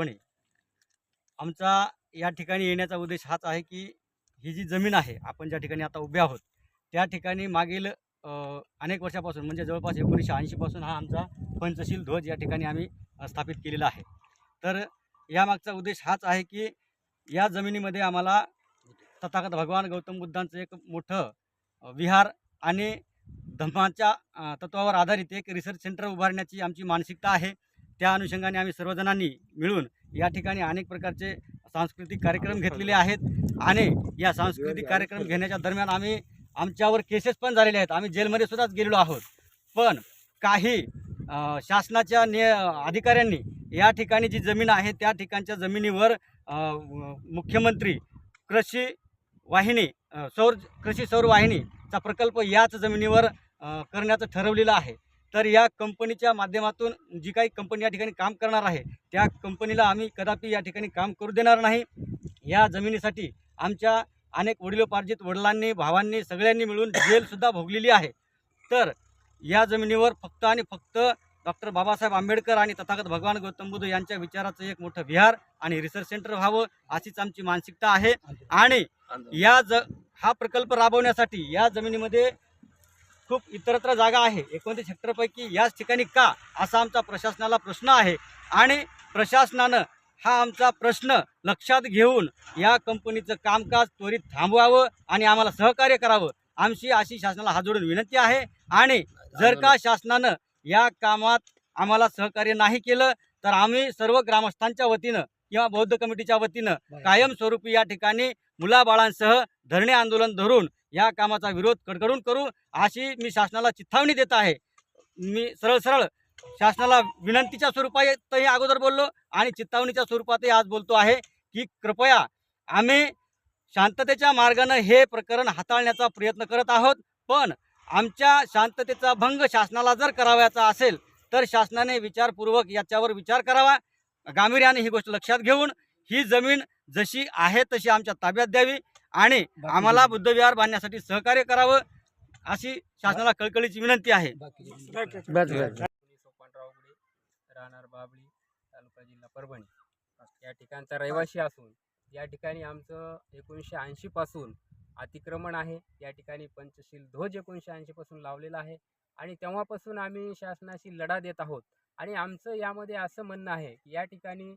परभणी आमचा या ठिकाणी येण्याचा उद्देश हाच आहे की ही जी जमीन आहे आपण ज्या ठिकाणी आता उभे आहोत त्या ठिकाणी मागील अनेक वर्षापासून म्हणजे जवळपास एकोणीसशे ऐंशीपासून हा आमचा पंचशील ध्वज या ठिकाणी आम्ही स्थापित केलेला आहे. तर यामागचा उद्देश हाच आहे की या जमिनीमध्ये आम्हाला तथागत भगवान गौतम बुद्धांचं एक मोठं विहार आणि धम्माच्या तत्वावर आधारित एक रिसर्च सेंटर उभारण्याची आमची मानसिकता आहे. त्या अनुषंगाने आम्ही सर्वजणांनी मिळून या ठिकाणी अनेक प्रकारचे सांस्कृतिक कार्यक्रम घेतलेले आहेत आणि या सांस्कृतिक कार्यक्रम घेण्याच्या दरम्यान आम्ही आमच्यावर केसेस पण झालेले आहेत. आम्ही जेलमध्ये सुद्धाच गेलेलो आहोत. पण काही शासनाच्या ने अधिकाऱ्यांनी या ठिकाणी जी जमीन आहे त्या ठिकाणच्या जमिनीवर मुख्यमंत्री कृषी वाहिनी सौर कृषी सौर वाहिनीचा प्रकल्प याच जमिनीवर करण्याचं ठरवलेलं आहे. तर या कंपनीच्या माध्यमातून जी काही कंपनी या ठिकाणी काम करणार आहे त्या कंपनीला आम्ही कदापि या ठिकाणी काम करू देणार नाही. या जमिनीसाठी आमच्या अनेक वडिलोपार्जित वडिलांनी भावांनी सगळ्यांनी मिळून जेलसुद्धा भोगलेली आहे. तर या जमिनीवर फक्त आणि फक्त डॉक्टर बाबासाहेब आंबेडकर आणि तथागत भगवान गौतम बुद्ध यांच्या विचाराचं एक मोठं विहार आणि रिसर्च सेंटर व्हावं अशीच आमची मानसिकता आहे. आणि या ज हा प्रकल्प राबवण्यासाठी या जमिनीमध्ये खूप इतरत्र जागा आहे. एकोणतीस हेक्टरपैकी याच ठिकाणी का असा आमचा प्रशासनाला प्रश्न आहे. आणि प्रशासनानं हा आमचा प्रश्न लक्षात घेऊन या कंपनीचं कामकाज त्वरित थांबवावं आणि आम्हाला सहकार्य करावं आमची अशी शासनाला हात जोडून विनंती आहे. आणि जर का शासनानं या कामात आम्हाला सहकार्य नाही केलं तर आम्ही सर्व ग्रामस्थांच्या वतीनं किंवा बौद्ध कमिटीच्या वतीनं कायमस्वरूपी या ठिकाणी मुलाबाळांसह धरणे आंदोलन धरून या कामाचा विरोध कडकडून करू अशी मी शासनाला चिथावणी देत आहे. मी सरळ सरळ शासनाला विनंतीच्या स्वरूपातही अगोदर बोललो आणि चित्तावणीच्या स्वरूपातही आज बोलतो आहे की कृपया आम्ही शांततेच्या मार्गानं हे प्रकरण हाताळण्याचा प्रयत्न करत आहोत. पण आमच्या शांततेचा भंग शासनाला जर करावयाचा असेल तर शासनाने विचारपूर्वक याच्यावर विचार करावा. गांभीर्याने ही गोष्ट लक्षात घेऊन ही जमीन जशी आहे तशी आमच्या ताब्यात द्यावी. आणि आम्हाला बुद्धविहार बांधण्यासाठी सहकार्य करावं अशी शासनाला कळकळीची विनंती आहे. राहणार बाबळी तालुका जिल्हा परभणी. या ठिकाणचा रहिवासी असून या ठिकाणी आमचं एकोणीसशे ऐंशी पासून अतिक्रमण आहे. या ठिकाणी पंचशील ध्वज एकोणीसशे ऐंशी पासून लावलेला आहे. आणि तेव्हापासून आम्ही शासनाशी लढा देत आहोत. आणि आमचं यामध्ये असं म्हणणं आहे की या ठिकाणी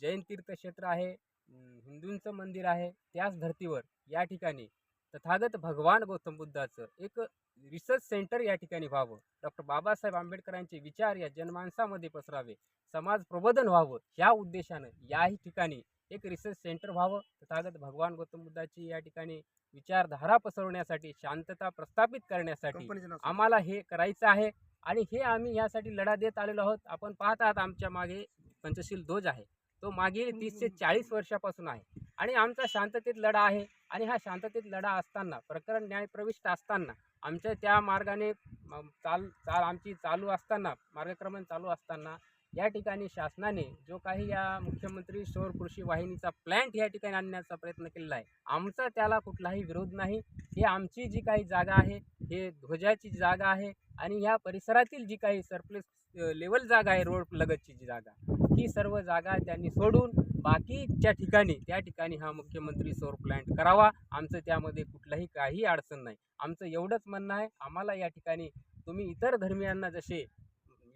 जैन तीर्थक्षेत्र आहे. हिंदूंचं मंदिर आहे त्याच धर्तीवर या ठिकाणी तथागत भगवान गौतम बुद्धाचं एक रिसर्च सेंटर या ठिकाणी व्हावं. डॉक्टर बाबासाहेब आंबेडकरांचे विचार या जनमानसामध्ये पसरावे समाज प्रबोधन व्हावं ह्या उद्देशानं याही ठिकाणी एक रिसर्च सेंटर व्हावं. तथागत भगवान गौतम बुद्धाची या ठिकाणी विचारधारा पसरवण्यासाठी शांतता प्रस्थापित करण्यासाठी आम्हाला हे करायचं आहे आणि हे आम्ही यासाठी लढा देत आलेलो आहोत. आपण पाहत आहात आमच्या मागे पंचशील ध्वज आहे. तो मागील तीस ते चाळीस वर्षापासून आहे. आणि आमचा शांततेत लढा आहे आणि हा शांततेत लढा असताना प्रकरण न्यायप्रविष्ट असताना आमच्या त्या मार्गाने चाल चाल आमची चालू असताना मार्गक्रमण चालू असताना या ठिकाणी शासनाने जो काही या मुख्यमंत्री सौर कृषी वाहिनीचा प्लॅन्ट या ठिकाणी आणण्याचा प्रयत्न केलेला आहे आमचा त्याला कुठलाही विरोध नाही. हे आमची जी काही जागा आहे हे ध्वजाची जागा आहे आणि ह्या परिसरातील जी काही सरप्लेस लेवल जागा आहे रोड लगतची जी जागा. ही सर्व जागा त्यांनी सोडून बाकीच्या ठिकाणी त्या ठिकाणी हा मुख्यमंत्री सौर प्लॅन्ट करावा. आमचं त्यामध्ये कुठलाही काही अडचण नाही. आमचं एवढंच म्हणणं आहे आम्हाला या ठिकाणी तुम्ही इतर धर्मियांना जसे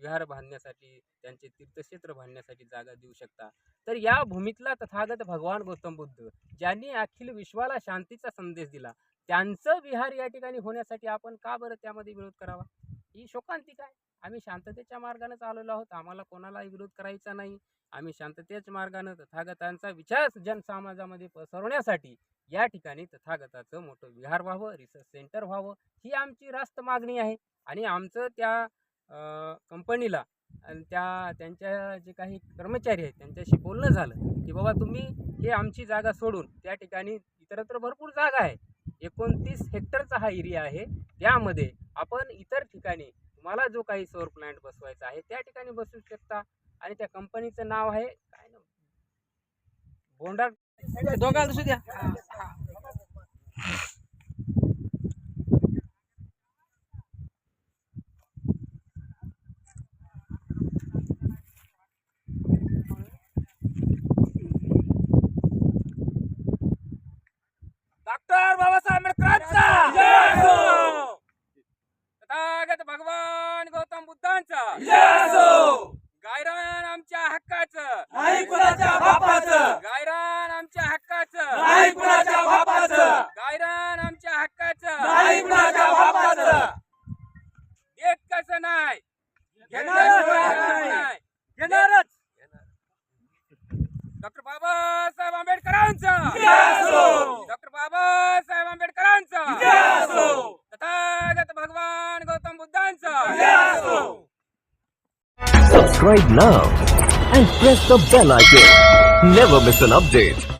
विहार बांधण्यासाठी त्यांचे तीर्थक्षेत्र बांधण्यासाठी जागा देऊ शकता. तर या भूमीतला तथागत भगवान गौतम बुद्ध ज्यांनी अखिल विश्वाला शांतीचा संदेश दिला त्यांचं विहार या ठिकाणी होण्यासाठी आपण का बरं त्यामध्ये विरोध करावा? ही शोकांतिका आहे. आम्ही शांततेच्या मार्गाने चालवलो आहोत. आम्हाला कोणालाही विरोध करायचा नाही. आम्ही शांततेच्या मार्गानं तथागतांचा विचार जनसमाजामध्ये पसरवण्यासाठी या ठिकाणी तथागताचं मोठं विहार व्हावं रिसर्च सेंटर व्हावं ही आमची रास्त मागणी आहे. आणि आमचं त्या कंपनीला आणि त्या त्यांच्या जे काही कर्मचारी आहेत त्यांच्याशी बोलणं झालं की बाबा तुम्ही हे आमची जागा सोडून त्या ठिकाणी इतरत्र भरपूर जागा आहे. एकोणतीस हेक्टरचा हा एरिया आहे. त्यामध्ये आपण इतर ठिकाणी तुम्हाला जो काही सौर प्लांट बसवायचा आहे त्या ठिकाणी बसवू शकता. आणि त्या कंपनीचं नाव आहे काय नाव? बोंडा दोघांना दुसू द्या नाही कुणाच्या बापाचं गायरान आमच्या हक्काचं नाही कुणाच्या बापाचं देत कसं नाही घेणारच डॉक्टर बाबासाहेब आंबेडकरांचा असो. डॉक्टर बाबासाहेब आंबेडकरांचा असो. तथागत भगवान गौतम बुद्धांचा असो. Subscribe now and press the bell icon. Never miss an update.